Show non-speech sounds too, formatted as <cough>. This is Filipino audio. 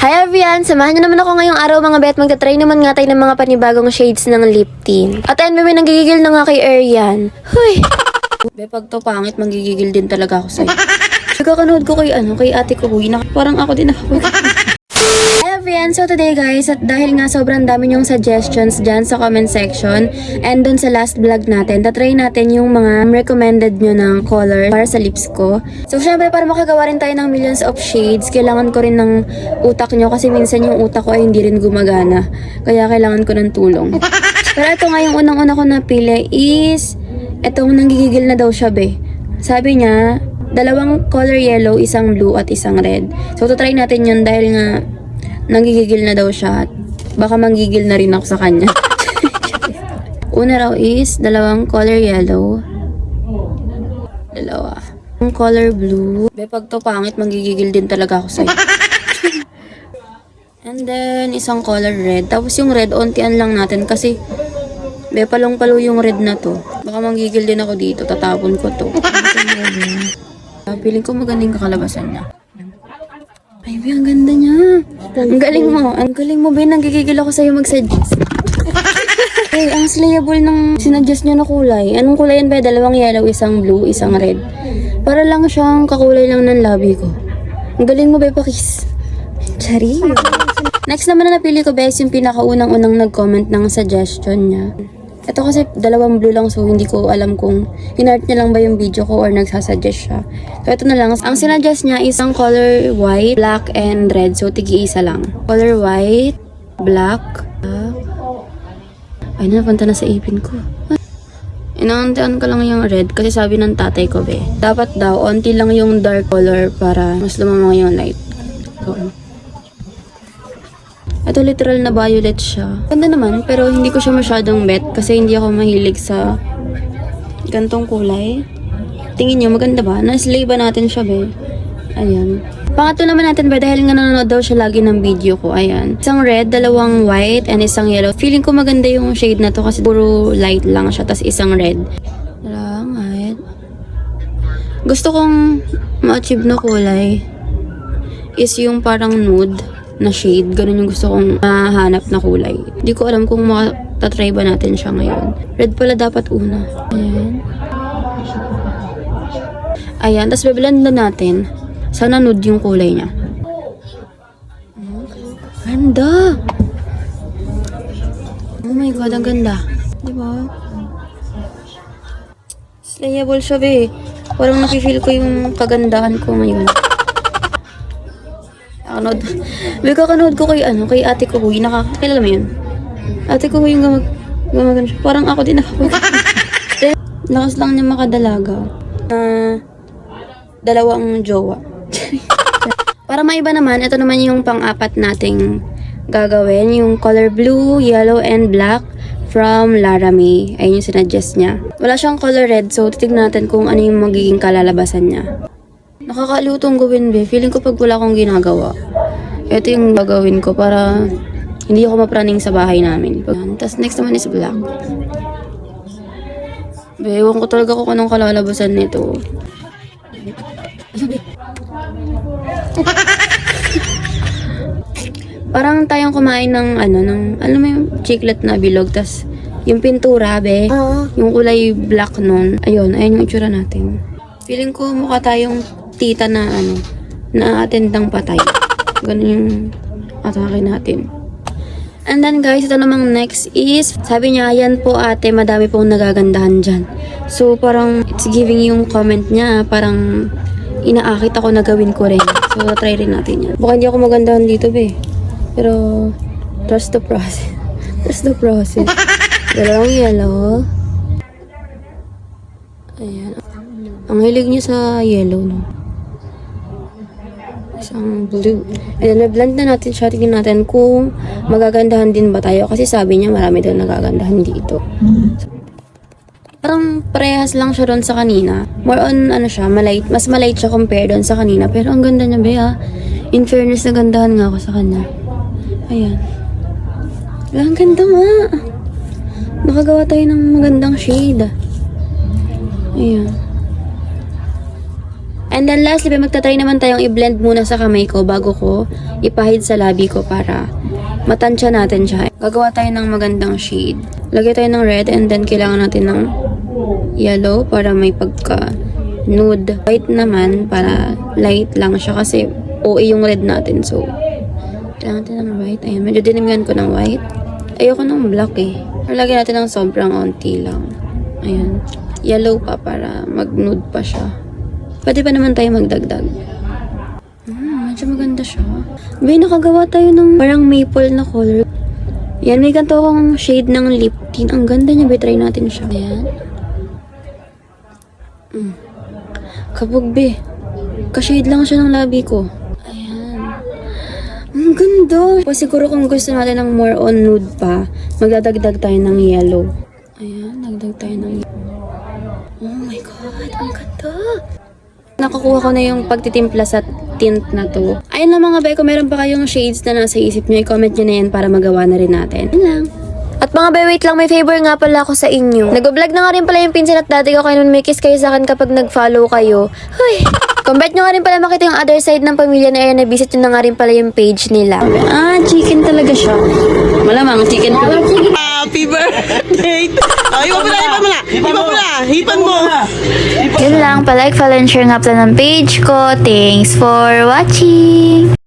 Hi everyone! Samahan niyo naman ako ngayong araw mga bet. Magta-try naman nga tayo ng mga panibagong shades ng lip tint. At ayun, may nanggigigil na nga kay Arian. Huy! <laughs> Be, pag to pangit, manggigigil din talaga ako sa'yo. Nagkakanood ko kay ano, kay ate ko, huy. Parang ako din ako. Everyone! So today guys, at dahil nga sobrang dami yung suggestions dyan sa comment section and dun sa last vlog natin, tatry natin yung mga recommended nyo ng color para sa lips ko. So syempre para makagawa rin tayo ng millions of shades, kailangan ko rin ng utak nyo kasi minsan yung utak ko ay hindi rin gumagana. Kaya kailangan ko ng tulong. <laughs> Pero ito nga yung unang-una ko napili is etong nanggigigil na daw siya be. Sabi niya, dalawang color yellow, isang blue at isang red. So, try natin yun dahil nga nanggigigil na daw siya. at Baka manggigil na rin ako sa kanya. <laughs> Una raw is dalawang color yellow. Dalawa. Yung color blue. Be, pag to pangit, manggigigil din talaga ako sa'yo. <laughs> And then, isang color red. Tapos yung red, ontian lang natin kasi Be, palong-palo yung red na to. Baka manggigil din ako dito. Tatapon ko to. <laughs> Feeling ko magandang kakalabasan niya. Be, ang ganda niya. Ang galing mo. Ang galing mo, Be. Nanggigigil ako sa'yo mag-suggest. <laughs> Ay, ang slayable ng sinuggest niyo na kulay. Anong kulay yan, Be? Dalawang yellow, isang blue, isang red. Para lang siyang kakulay lang ng labi ko. Ang galing mo, Be, pakis. Chari. Next naman na napili ko, Bes, yung pinakaunang-unang nag-comment ng suggestion niya. Ito kasi dalawang blue lang so hindi ko alam kung hinart niya lang ba yung video ko or nagsasuggest siya. So ito na lang. Ang sinuggest niya is ang color white, black, and red. So tigi-isa lang. Color white, black, black. Ay, napunta na sa ipin ko. Inaantian ko lang yung red kasi sabi ng tatay ko be. Dapat daw, onti lang yung dark color para mas lumamang yung light. So, ito literal na violet siya. Ganda naman, pero hindi ko siya masyadong bet kasi hindi ako mahilig sa gantong kulay. Tingin niyo, maganda ba? Na-slay ba natin siya, be? Ayan. Pangatlo naman natin ba dahil nga nanonood daw siya lagi ng video ko. Ayan. Isang red, dalawang white, and isang yellow. Feeling ko maganda yung shade na to kasi puro light lang siya. Tapos isang red. Dalawang white. Gusto kong ma-achieve na kulay is yung parang nude na shade. Ganun yung gusto kong mahanap na kulay. Hindi ko alam kung matatry ba natin siya ngayon. Red pala dapat una. Ayan. Ayan. Tapos biblend na natin. Sana nude yung kulay niya. Ganda! Oh my god, ang ganda. Di ba? Slayable siya, be. Parang nakifeel ko yung kagandahan ko ngayon. Kakanood. May kakanood ko kay ano, kay ate ko huy. Nakakakilala mo yun? Ate ko yung gamag, gamagan. Parang ako din ako. <laughs> Eh, Lakas lang niya makadalaga. Na dalawang jowa. <laughs> Para maiba naman, ito naman yung pang-apat nating gagawin. Yung color blue, yellow, and black from Laramie. Ayun yung sinuggest niya. Wala siyang color red, so titignan natin kung ano yung magiging kalalabasan niya. Nakakalutong gawin, be. Feeling ko pag wala akong ginagawa, ito yung gagawin ko para hindi ako mapraning sa bahay namin. Tapos next naman is black. Be, ewan ko talaga kung anong kalalabasan nito. <laughs> Parang tayong kumain ng ano, ng, alam mo yung chiclet na bilog, tas yung pintura, be, yung kulay black nun. Ayun, ayun yung itsura natin. Feeling ko mukha tayong tita na ano, na atendang patay. Ganun yung atake natin. And then guys, ito namang next is, sabi niya, yan po ate, madami pong nagagandahan dyan. So parang it's giving yung comment niya, parang inaakit ako na gawin ko rin. So try rin natin yan. Baka hindi ako magandahan dito be. Pero trust the process. <laughs> Trust the process. Dalawang yellow. Ayan. Ang hilig niya sa yellow, no? Isang blue. And then, blend na natin siya. Tingnan natin kung magagandahan din ba tayo. Kasi sabi niya marami daw nagagandahan dito. Parang parehas lang siya doon sa kanina. More on, ano siya, malight. Mas malight siya compare doon sa kanina. Pero ang ganda niya, Bea. In fairness, nagandahan nga ako sa kanya. Ayan. Ah, Ang ganda nga. Nakagawa tayo ng magandang shade. Ayan. And then lastly, magtatry naman tayong i-blend muna sa kamay ko bago ko ipahid sa labi ko para matansya natin siya. Gagawa tayo ng magandang shade. Lagay tayo ng red and then kailangan natin ng yellow para may pagka nude. White naman para light lang siya kasi OA yung red natin. So, kailangan natin ng white. Ayan, medyo dinamihan ko ng white. Ayoko ng black eh. Lagyan natin ng sobrang onti lang. Ayan. Yellow pa para mag-nude pa siya. Pwede pa naman tayo magdagdag. Hmm, medyo maganda siya. May nakagawa tayo ng parang maple na color. Yan, may ganito akong shade ng lip tint. Ang ganda niya. Betry natin siya. Ayan. Mm. Kabog, be. Ka-shade lang siya ng labi ko. Ayan. Ang ganda. Pa siguro kung gusto natin ng more on nude pa, magdadagdag tayo ng yellow. Ayan, dagdag tayo ng Oh my God, ang ganda. Nakakuha ko na yung pagtitimpla sa tint na to. Ayun lang mga bay, kung meron pa kayong shades na nasa isip nyo, i-comment nyo na yan para magawa na rin natin. Yun lang. At mga bay, wait lang, may favor nga pala ako sa inyo. Nag-vlog na nga rin pala yung pinsan at dati ko kayo nun may kiss kayo sa akin kapag nag-follow kayo. Kung bet nyo nga rin pala makita yung other side ng pamilya na ayan, na-visit nyo na nga rin pala yung page nila. Ah, chicken talaga siya. Malamang, chicken talaga. Happy birthday! Oh, mo na, hipan mo na! Hipan mo na! Hipan mo! Yun lang, palike, follow, and share nga pala ng page ko. Thanks for watching!